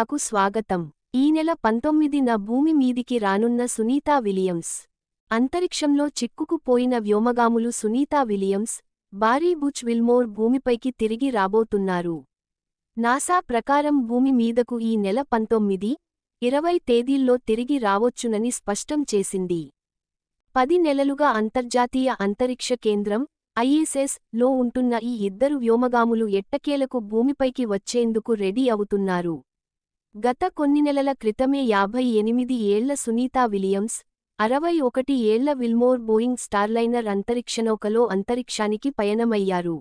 ఇండియాకు స్వాగతం. ఈ నెల పంతొమ్మిదిన భూమి మీదికి రానున్న సునీతా విలియమ్స్ అంతరిక్షంలో చిక్కుకుపోయిన వ్యోమగాములు Sunita Williams Barry Butch Wilmore భూమిపైకి తిరిగి రాబోతున్నారు. నాసా ప్రకారం భూమి మీదకు ఈ నెల పంతొమ్మిది ఇరవై తేదీల్లో తిరిగి రావొచ్చునని స్పష్టం చేసింది. పది నెలలుగా అంతర్జాతీయ అంతరిక్ష కేంద్రం ఐఎస్ఎస్లో ఉంటున్న ఈ ఇద్దరు వ్యోమగాములు ఎట్టకేలకు భూమిపైకి వచ్చేందుకు రెడీ అవుతున్నారు. గత కొన్ని నెలల క్రితమే యాభై ఎనిమిది ఏళ్ళ సునీతా విలియమ్స్ అరవై ఒకటి ఏళ్ళ విల్మోర్ బోయింగ్ స్టార్లైనర్ అంతరిక్షనౌకలో అంతరిక్షానికి పయనమయ్యారు.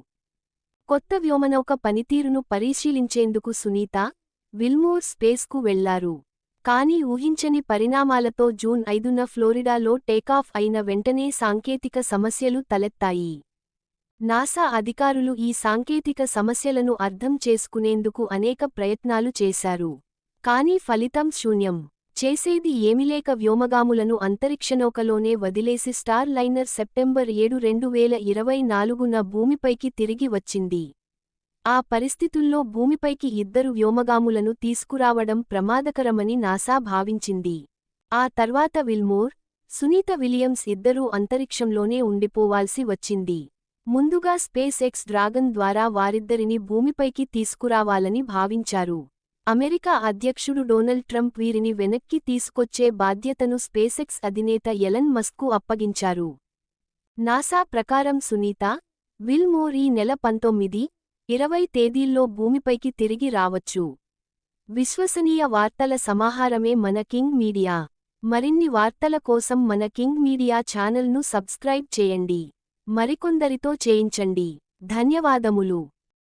కొత్త వ్యోమనౌక పనితీరును పరిశీలించేందుకు సునీత విల్మోర్ స్పేస్కు వెళ్ళారు. కానీ ఊహించని పరిణామాలతో జూన్ ఐదున ఫ్లోరిడాలో టేకాఫ్ అయిన వెంటనే సాంకేతిక సమస్యలు తలెత్తాయి. నాసా అధికారులు ఈ సాంకేతిక సమస్యలను అర్థం చేసుకునేందుకు అనేక ప్రయత్నాలు చేశారు. కానీ ఫలితం శూన్యం. చేసేది ఏమిలేక వ్యోమగాములను అంతరిక్షనౌకలోనే వదిలేసి స్టార్ లైనర్ సెప్టెంబర్ ఏడు రెండు వేల ఇరవై నాలుగున భూమిపైకి తిరిగి వచ్చింది. ఆ పరిస్థితుల్లో భూమిపైకి ఇద్దరు వ్యోమగాములను తీసుకురావడం ప్రమాదకరమని నాసా భావించింది. ఆ తర్వాత విల్మోర్ సునీత విలియమ్స్ ఇద్దరూ అంతరిక్షంలోనే ఉండిపోవాల్సి వచ్చింది. ముందుగా స్పేస్ ఎక్స్ డ్రాగన్ ద్వారా వారిద్దరిని భూమిపైకి తీసుకురావాలని భావించారు. అమెరికా అధ్యక్షుడు డొనాల్డ్ ట్రంప్ వీరిని వెనక్కి తీసుకొచ్చే బాధ్యతను స్పేసెక్స్ అధినేత ఎలన్ మస్కు అప్పగించారు. నాసా ప్రకారం సునీత విల్మోర్ ఈ నెల పంతొమ్మిది ఇరవై తేదీల్లో భూమిపైకి తిరిగి రావచ్చు. విశ్వసనీయ వార్తల సమాహారమే మన కింగ్ మీడియా. మరిన్ని వార్తల కోసం మన కింగ్ మీడియా ఛానల్ను సబ్స్క్రైబ్ చేయండి. మరికొందరితో చేయించండి. ధన్యవాదములు.